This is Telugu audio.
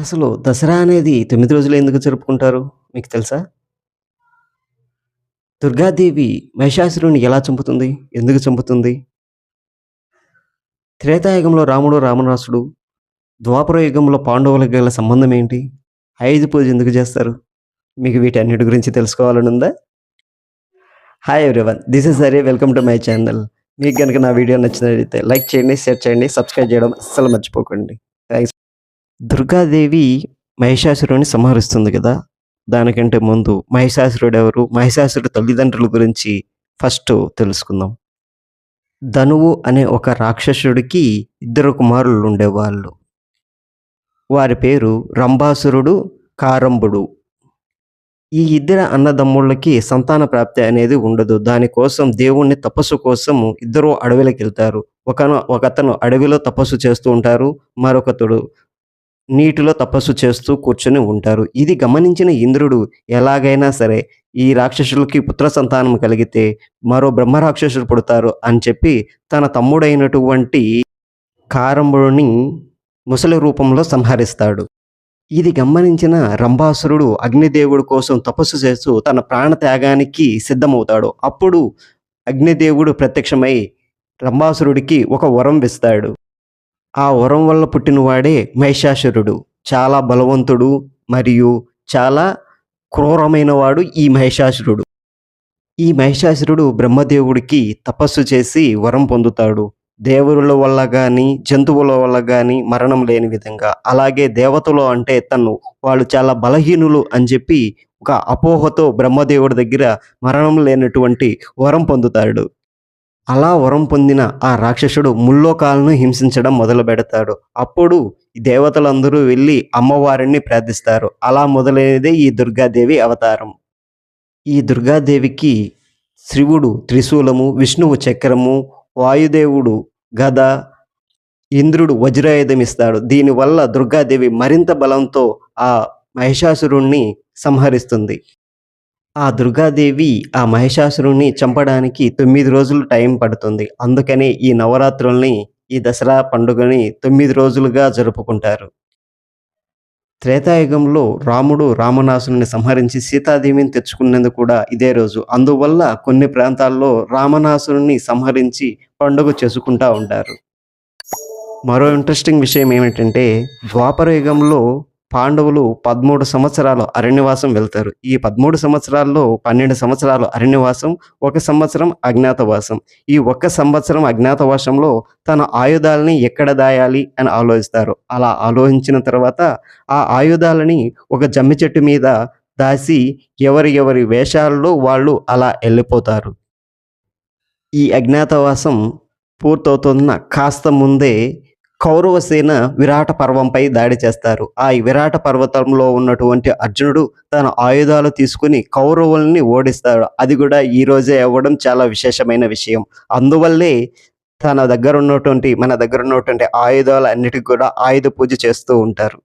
అసలు దసరా అనేది తొమ్మిది రోజులు ఎందుకు జరుపుకుంటారు? మీకు తెలుసా? దుర్గాదేవి మహిషాసురుని ఎలా చంపుతుంది? ఎందుకు చంపుతుంది? త్రేతాయుగంలో రాముడు, రావణాసుడు, ద్వాపర యుగంలో పాండవులకు గల సంబంధం ఏంటి? ఆయుధ పూజ ఎందుకు చేస్తారు? మీకు వీటన్నిటి గురించి తెలుసుకోవాలని ఉందా hi everyone this is Hare welcome to my channel. మీకు కనుక నా వీడియో నచ్చినట్లయితే లైక్ చేయండి, షేర్ చేయండి, సబ్స్క్రైబ్ చేయడం అస్సలు మర్చిపోకండి. థ్యాంక్స్ దుర్గాదేవి మహిషాసురుడిని సంహరిస్తుంది కదా! దానికంటే ముందు మహిషాసురుడు ఎవరు? మహిషాసురుడి తల్లిదండ్రుల గురించి ఫస్ట్ తెలుసుకుందాం. ధనువు అనే ఒక రాక్షసుడికి ఇద్దరు కుమారులు ఉండేవాళ్ళు. వారి పేరు రంభాసురుడు, కారంబుడు. ఈ ఇద్దరు అన్నదమ్ముళ్ళకి సంతాన ప్రాప్తి అనేది ఉండదు. దానికోసం దేవుణ్ణి తపస్సు కోసం ఇద్దరు అడవిలోకి వెళ్తారు ఒకను ఒకతను అడవిలో తపస్సు చేస్తూ ఉంటారు. మరొకతడు నీటిలో తపస్సు చేస్తూ కూర్చొని ఉంటారు. ఇది గమనించిన ఇంద్రుడు ఎలాగైనా సరే ఈ రాక్షసులకి పుత్ర సంతానం కలిగితే మరో బ్రహ్మ రాక్షసుడు పుడతారు అని చెప్పి తన తమ్ముడైనటువంటి కారంబుడిని ముసలి రూపంలో సంహరిస్తాడు. ఇది గమనించిన రంభాసురుడు అగ్నిదేవుడి కోసం తపస్సు చేస్తూ తన ప్రాణత్యాగానికి సిద్ధమవుతాడు. అప్పుడు అగ్నిదేవుడు ప్రత్యక్షమై రంభాసురుడికి ఒక వరం ఇస్తాడు. ఆ వరం వల్ల పుట్టినవాడే మహిషాసురుడు. చాలా బలవంతుడు మరియు చాలా క్రూరమైనవాడు ఈ మహిషాసురుడు. ఈ మహిషాసురుడు బ్రహ్మదేవుడికి తపస్సు చేసి వరం పొందుతాడు. దేవుళ్ళ వల్ల కానీ జంతువుల వల్ల కానీ మరణం లేని విధంగా. అలాగే దేవతలు అంటే తను వాళ్ళు చాలా బలహీనులు అని చెప్పి ఒక అపోహతో బ్రహ్మదేవుడి దగ్గర మరణం లేనటువంటి వరం పొందుతాడు. అలా వరం పొందిన ఆ రాక్షసుడు ముల్లోకాలను హింసించడం మొదలుపెడతాడు. అప్పుడు దేవతలందరూ వెళ్ళి అమ్మవారిని ప్రార్థిస్తారు. అలా మొదలైనదే ఈ దుర్గాదేవి అవతారం. ఈ దుర్గాదేవికి శివుడు త్రిశూలము, విష్ణువు చక్రము, వాయుదేవుడు గద, ఇంద్రుడు వజ్రాయుధం ఇస్తాడు. దీనివల్ల దుర్గాదేవి మరింత బలంతో ఆ మహిషాసురుణ్ణి సంహరిస్తుంది. ఆ దుర్గాదేవి ఆ మహిషాసురుడిని చంపడానికి తొమ్మిది రోజులు టైం పడుతుంది. అందుకనే ఈ నవరాత్రుల్ని ఈ దసరా పండుగని తొమ్మిది రోజులుగా జరుపుకుంటారు. త్రేతాయుగంలో రాముడు రామనాసుని సంహరించి సీతాదేవిని తెచ్చుకున్నందుకు కూడా ఇదే రోజు. అందువల్ల కొన్ని ప్రాంతాల్లో రామనాసుని సంహరించి పండుగ చేసుకుంటా ఉంటారు. మరో ఇంట్రెస్టింగ్ విషయం ఏమిటంటే ద్వాపర యుగంలో పాండవులు 13 సంవత్సరాలు అరణ్యవాసం వెళ్తారు. ఈ 13 సంవత్సరాల్లో 12 సంవత్సరాలు అరణ్యవాసం, ఒక సంవత్సరం అజ్ఞాతవాసం. ఈ ఒక్క సంవత్సరం అజ్ఞాతవాసంలో తన ఆయుధాలని ఎక్కడ దాయాలి అని ఆలోచిస్తారు. అలా ఆలోచించిన తర్వాత ఆ ఆయుధాలని ఒక జమ్మి చెట్టు మీద దాసి ఎవరి ఎవరి వేషాల్లో వాళ్ళు అలా వెళ్ళిపోతారు ఈ అజ్ఞాతవాసం పూర్తవుతున్న కాస్త ముందే కౌరవ సేన విరాట పర్వంపై దాడి చేస్తారు. ఆ విరాట పర్వతంలో ఉన్నటువంటి అర్జునుడు తన ఆయుధాలు తీసుకొని కౌరవుల్ని ఓడిస్తాడు. అది కూడా ఈ రోజే అవ్వడం చాలా విశేషమైన విషయం. అందువల్లే తన దగ్గర ఉన్నటువంటి మన దగ్గర ఉన్నటువంటి ఆయుధాలు అన్నిటికీ కూడా ఆయుధ పూజ చేస్తూ ఉంటారు.